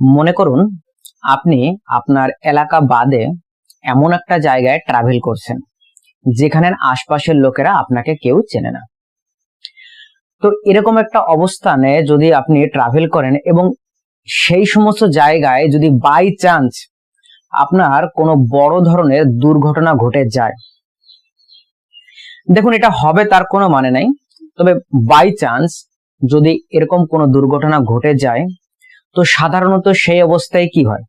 মনে করুন, আপনি আপনার এলাকা বাদে এমন একটা জায়গায় ট্রাভেল করছেন যেখানে আশপাশের লোকেরা আপনাকে কেউ চেনে না। তো এরকম একটা অবস্থানে যদি আপনি ট্রাভেল করেন এবং সেই সমস্ত জায়গায় যদি বাই চান্স আপনার কোনো বড় ধরনের দুর্ঘটনা ঘটে যায়, দেখুন এটা হবে তার কোনো মানে নাই, তবে বাই চান্স যদি এরকম কোনো দুর্ঘটনা ঘটে যায় তো সাধারণত সেই অবস্থায় কি হয়?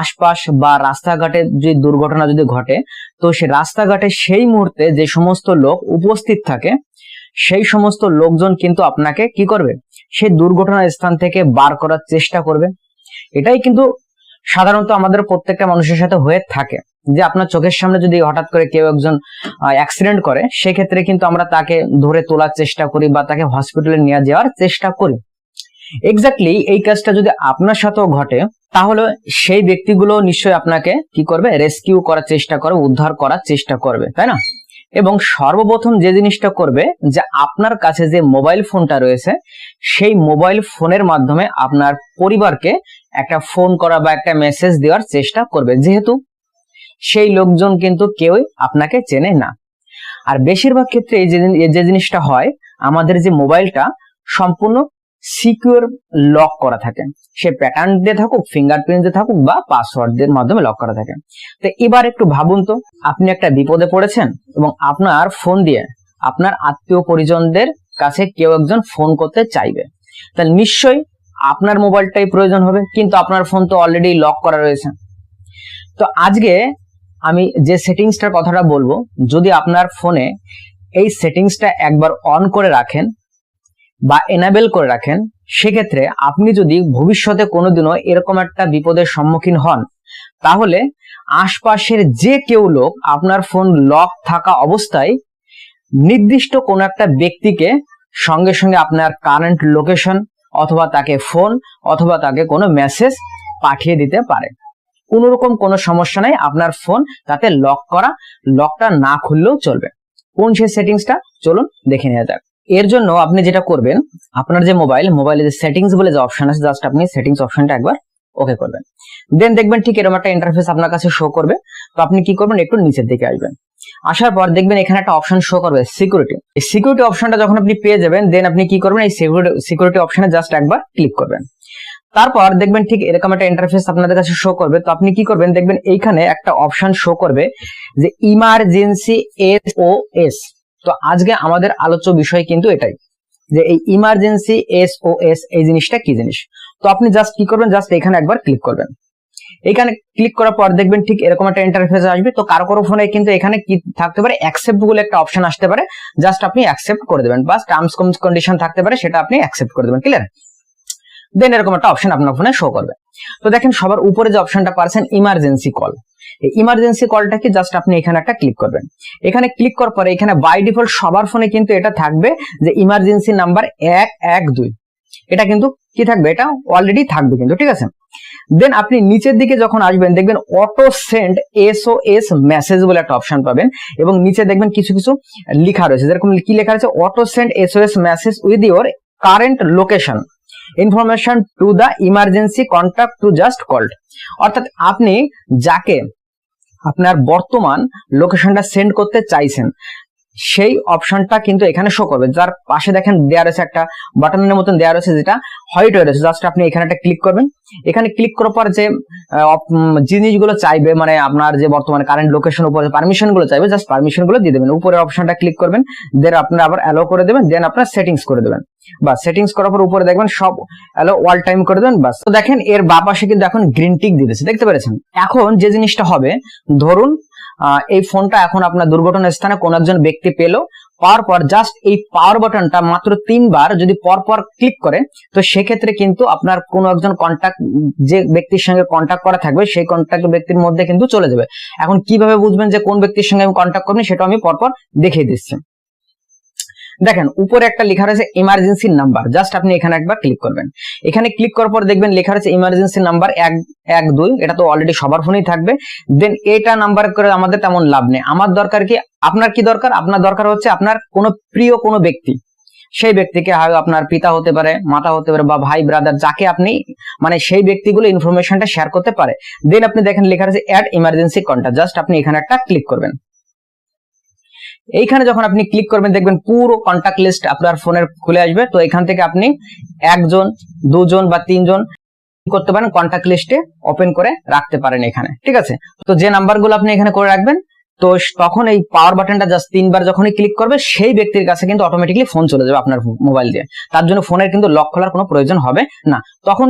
আশপাশ বা রাস্তাঘাটে যে দুর্ঘটনা যদি ঘটে, তো সে রাস্তাঘাটে সেই মুহূর্তে যে সমস্ত লোক উপস্থিত থাকে, সেই সমস্ত লোকজন কিন্তু আপনাকে কি করবে? সেই দুর্ঘটনার স্থান থেকে বার করার চেষ্টা করবে। এটাই কিন্তু সাধারণত আমাদের প্রত্যেকটা মানুষের সাথে হয়ে থাকে। যে আপনার চোখের সামনে যদি হঠাৎ করে কেউ একজন অ্যাক্সিডেন্ট করে, সেক্ষেত্রে কিন্তু আমরা তাকে ধরে তোলার চেষ্টা করি বা তাকে হসপিটালে নিয়ে যাওয়ার চেষ্টা করি। এক্স্যাক্টলি এই কাজটা যদি আপনার সাথেও ঘটে, তাহলে সেই ব্যক্তিগুলো নিশ্চয়ই আপনাকে কি করবে? রেস্কিউ করার চেষ্টা করবে, উদ্ধার করার চেষ্টা করবে, তাই না? এবং সর্বপ্রথম যে জিনিসটা করবে, যে আপনার কাছে যে মোবাইল ফোনটা রয়েছে, সেই মোবাইল ফোনের মাধ্যমে আপনার পরিবারকে একটা ফোন করা বা একটা মেসেজ দেওয়ার চেষ্টা করবে। যেহেতু সেই লোকজন কিন্তু কেউই আপনাকে চেনে না। আর বেশিরভাগ ক্ষেত্রে যে জিনিসটা হয়, আমাদের যে মোবাইলটা সম্পূর্ণ সিকিউর লক করা থাকে। সে প্যাটার্ন দিয়ে থাকুক ফিঙ্গারপ্রিন্ট দিয়ে থাকুক বা পাসওয়ার্ড এর মাধ্যমে লক করা থাকে। তো এবার একটু ভাবুন তো, আপনি একটা বিপদে পড়েছেন এবং আপনার ফোন দিয়ে আপনার আত্মীয় পরিজনদের কাছে কেউ একজন ফোন করতে চাইবে। তাহলে নিশ্চয়ই আপনার মোবাইলটাই প্রয়োজন হবে, কিন্তু আপনার ফোন তো অলরেডি লক করা রয়েছে। তো আজকে আমি যে সেটিংসটার কথাটা বলব, যদি আপনার ফোনে এই সেটিংসটা একবার অন করে রাখেন বা এনাবেল করে রাখেন, সেক্ষেত্রে আপনি যদি ভবিষ্যতে কোনোদিনও এরকম একটা বিপদের সম্মুখীন হন, তাহলে আশপাশের যে কেউ লোক আপনার ফোন লক থাকা অবস্থায় নির্দিষ্ট কোনো একটা ব্যক্তিকে সঙ্গে সঙ্গে আপনার কারেন্ট লোকেশন অথবা তাকে ফোন অথবা তাকে কোনো মেসেজ পাঠিয়ে দিতে পারে। কোনোরকম কোনো সমস্যা নাই, আপনার ফোন তাতে লক করা লকটা না খুললেও চলবে। কোন সেই সেটিংসটা চলুন দেখে নেওয়া যাক। এর জন্য আপনি যেটা করবেন, আপনার যে মোবাইল মোবাইলে যে সেটিংস বলে যে অপশন আছে জাস্ট আপনি সেটিংস অপশনটা একবার ওকে করবেন। দেন দেখবেন ঠিক এরকম একটা ইন্টারফেস আপনার কাছে শো করবে। তো আপনি কি করবেন, একটু নিচের দিকে আসবেন। আসার পর দেখবেন এখানে একটা অপশন শো করবে সিকিউরিটি এই সিকিউরিটি অপশনটা যখন আপনি পেয়ে যাবেন দেন আপনি কি করবেন, এই সিকিউরিটি অপশনে জাস্ট একবার ক্লিক করবেন। তারপর দেখবেন ঠিক এরকম একটা ইন্টারফেস আপনাদের কাছে শো করবে। তো আপনি কি করবেন, দেখবেন এইখানে একটা অপশন শো করবে যে ইমার্জেন্সি এস ও এস তো আজকে আমাদের আলোচ্য বিষয় কিন্তু এটাই, যে এই ইমার্জেন্সি এস ও এস এই জিনিসটা কি জিনিস? তো আপনি জাস্ট কি করবেন? জাস্ট এখানে একবার ক্লিক করবেন। এখানে ক্লিক করার পর দেখবেন ঠিক এরকম একটা ইন্টারফেস আসবে। তো কারও কারও ফোনে কিন্তু এখানে কি থাকতে পারে? অ্যাকসেপ্ট বলে একটা অপশন আসতে পারে। জাস্ট আপনি অ্যাকসেপ্ট করে দেবেন। বাস টার্মস কন্ডিশন থাকতে পারে, সেটা আপনি অ্যাকসেপ্ট করে দেবেন। ক্লিয়ার দেন এরকম একটা অপশন আপনার ফোনে শো করবে। তো দেখেন, সবার উপরে যে অপশনটা পাচ্ছেন ইমার্জেন্সি কল এই ইমার্জেন্সি কলটা কি? জাস্ট আপনি এখানে একটা ক্লিক করবেন। এখানে ক্লিক করার পরে এখানে বাই ডিফল্ট সবার ফোনে কিন্তু এটা থাকবে যে ইমার্জেন্সি নাম্বার এক এক, দুই। এটা কিন্তু কি থাকবে? এটা অলরেডি থাকবে কিন্তু, ঠিক আছে? দেন আপনি নিচের দিকে যখন আসবেন, দেখবেন অটো সেন্ড এসওএস মেসেজ বলে একটা অপশন পাবেন এবং নিচে দেখবেন কিছু কিছু লেখা রয়েছে। যেরকম কি লেখা রয়েছে? Auto send SOS message with your current location information to the emergency contact to just called. অর্থাৎ আপনি যাকে আপনার বর্তমান লোকেশনটা সেন্ড করতে চাইছেন, সেই অপশনটা কিন্তু এখানে শো করবে। যার পাশে দেখেন দেওয়া রয়েছে একটা বাটনের মতন দেওয়া রয়েছে যেটা হোয়াইট হয়ে রয়েছে। জাস্ট আপনি এখানে একটা ক্লিক করবেন। এখানে ক্লিক করার পর যে জিনিসগুলো চাইবে মানে আপনার যে বর্তমানে কারেন্ট লোকেশন উপরে পারমিশনগুলো চাইবে জাস্ট পারমিশনগুলো দিয়ে দেবেন। উপরে অপশনটা ক্লিক করবেন। দেন আপনার আবার অ্যালো করে দেবেন। দেন আপনার সেটিংস করে দেবেন। বা সেটিংস করার পর উপরে দেখবেন সব অ্যালো ওয়াল টাইম করে দেবেন, বাস। তো দেখেন, এর বা পাশে কিন্তু এখন গ্রিন টিক দিতেছে, দেখতে পেরেছেন? এখন যে জিনিসটা হবে, ধরুন এই ফোনটা এখন আপনার দুর্ঘটনার স্থানে কোন একজন ব্যক্তি পেল, পাওয়ার পর জাস্ট এই পাওয়ার বাটনটা মাত্র তিনবার যদি পর পর ক্লিক করে, তো সেক্ষেত্রে কিন্তু আপনার কোন একজন কন্ট্যাক্ট যে ব্যক্তির সঙ্গে কন্ট্যাক্ট করা থাকবে, সেই কন্ট্যাক্ট ব্যক্তির মধ্যে কিন্তু চলে যাবে। এখন কীভাবে বুঝবেন যে কোন ব্যক্তির সঙ্গে আমি কন্ট্যাক্ট করবেন সেটা আমি পরপর দেখিয়ে দিচ্ছি। দেখেন, উপরে একটা লেখা রয়েছে ইমার্জেন্সি নাম্বার জাস্ট আপনি এখানে একবার ক্লিক করবেন। এখানে ক্লিক করার পর দেখবেন লেখা রয়েছে ইমার্জেন্সি নাম্বার এক এক, দুই, এটা তো অলরেডি সবার ফোনেই থাকবে। দেন এটা নাম্বার করে আমাদের তেমন লাভ নেই। আমার দরকার কি, আপনার কি দরকার? আপনার দরকার হচ্ছে আপনার কোনো প্রিয় কোনো ব্যক্তি। সেই ব্যক্তিকে হয় আপনার পিতা হতে পারে, মাতা হতে পারে, বা ভাই ব্রাদার যাকে আপনি মানে সেই ব্যক্তিগুলো ইনফরমেশনটা শেয়ার করতে পারে। দেন আপনি দেখেন লেখা আছে অ্যাড ইমার্জেন্সি কন্ট্যাক্ট জাস্ট আপনি এখানে একটা ক্লিক করবেন। এইখানে যখন আপনি ক্লিক করবেন, দেখবেন পুরো কন্ট্যাক্ট লিস্ট আপনার ফোনের খুলে আসবে। তো এখান থেকে আপনি একজন, দুজন বা তিনজন করতে পারেন কন্ট্যাক্ট লিস্টে ওপেন করে রাখতে পারেন এখানে। ঠিক আছে? তো যে নাম্বারগুলো আপনি এখানে করে রাখবেন তো তখন এই পাওয়ার বাটনটা জাস্ট তিনবার যখনই ক্লিক করবে, সেই ব্যক্তির কাছে কিন্তু অটোমেটিকলি ফোন চলে যাবে আপনার মোবাইল দিয়ে। তার জন্য ফোনের কিন্তু লক খোলার কোনো প্রয়োজন হবে না। তখন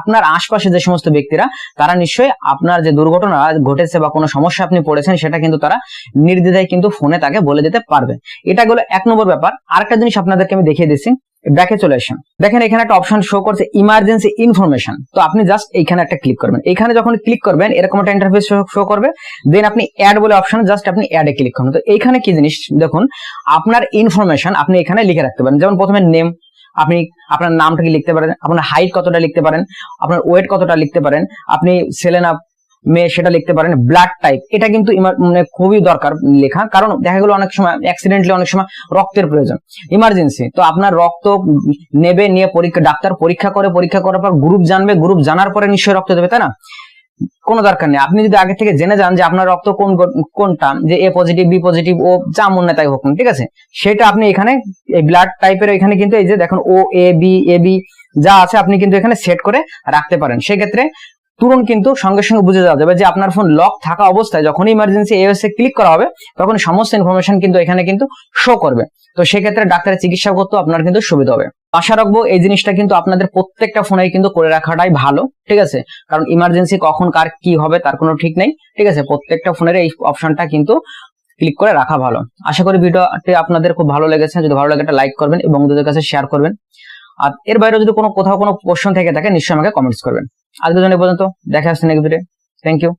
আপনার আশপাশে যে সমস্ত ব্যক্তিরা, তারা নিশ্চয়ই আপনার যে দুর্ঘটনা ঘটেছে বা কোনো সমস্যা আপনি পড়েছেন, সেটা কিন্তু তারা নির্দ্বিধায় কিন্তু ফোনে তাকে বলে দিতে পারবে। এটা হলো এক নম্বর ব্যাপার। আরেকটা জিনিস আপনাদেরকে আমি দেখিয়ে দিচ্ছি। ব্যাকে চলে আসেন। দেখেন এখানে একটা অপশন শো করছে ইমার্জেন্সি ইনফরমেশন তো আপনি জাস্ট এইখানে একটা ক্লিক করবেন। এখানে যখন ক্লিক করবেন, এরকম একটা ইন্টারফেস শো করবে। দেন আপনি অ্যাড বলে অপশন জাস্ট আপনি অ্যাডে ক্লিক করবেন তো এইখানে কি জিনিস? দেখুন, আপনার ইনফরমেশন আপনি এখানে লিখে রাখতে পারেন। যেমন প্রথমে নেম আপনি আপনার নামটা কি লিখতে পারেন? আপনার হাইট কতটা লিখতে পারেন? আপনার ওয়েট কতটা লিখতে পারেন? আপনি ছেলে না মেয়ে সেটা লিখতে পারেন ব্লাড টাইপ এটা কিন্তু মানে খুবই দরকার লেখা, কারণ দেখা গেলো অনেক সময় অ্যাক্সিডেন্টলি অনেক সময় রক্তের প্রয়োজন। ইমার্জেন্সি তো আপনার রক্ত নেবে, নিয়ে পরীক্ষা, ডাক্তার পরীক্ষা করে, পরীক্ষা করার পর গ্রুপ জানবে গ্রুপ জানার পরে নিশ্চয়ই রক্ত দেবে, তাই না? কোনো দরকার নেই। আপনি যদি আগে থেকে জেনে যান যে আপনার রক্ত কোন কোনটা, যে A positive B positive O যা মনে তাই হোক ঠিক আছে? সেটা আপনি এখানে এই ব্লাড টাইপের এখানে কিন্তু এই যে দেখুন, ও, এ, বি এ, বি যা আছে আপনি কিন্তু এখানে সেট করে রাখতে পারেন। সেক্ষেত্রে তুরন্ত কিন্তু সঙ্গে সঙ্গে বুঝে যাওয়া যাবে যে আপনার ফোন লক থাকা অবস্থায় যখন ইমার্জেন্সি এওএস এ ক্লিক করা হবে তখন সমস্ত ইনফরমেশন কিন্তু এখানে কিন্তু শো করবে। তো সেক্ষেত্রে ডাক্তারের চিকিৎসা করতেও আপনার কিন্তু সুবিধা হবে। আশা রাখব এই জিনিসটা কিন্তু আপনাদের প্রত্যেকটা ফোনে কিন্তু করে রাখাটাই ভালো, ঠিক আছে? কারণ ইমার্জেন্সি কখন, কার কি হবে তার কোনো ঠিক নেই, ঠিক আছে? প্রত্যেকটা ফোনের এই অপশনটা কিন্তু ক্লিক করে রাখা ভালো। আশা করি ভিডিওটি আপনাদের খুব ভালো লেগেছে। যদি ভালো লাগে একটা লাইক করবেন এবং বন্ধুদের কাছে শেয়ার করবেন। আর এর বাইরে যদি কোনো কোথাও কোনো কোশ্চেন থেকে থাকে, নিশ্চয়ই আমাকে কমেন্টস করবেন। আজকের জন্য পর্যন্ত। দেখা আসছে নেক্সট ভিডিও থ্যাংক ইউ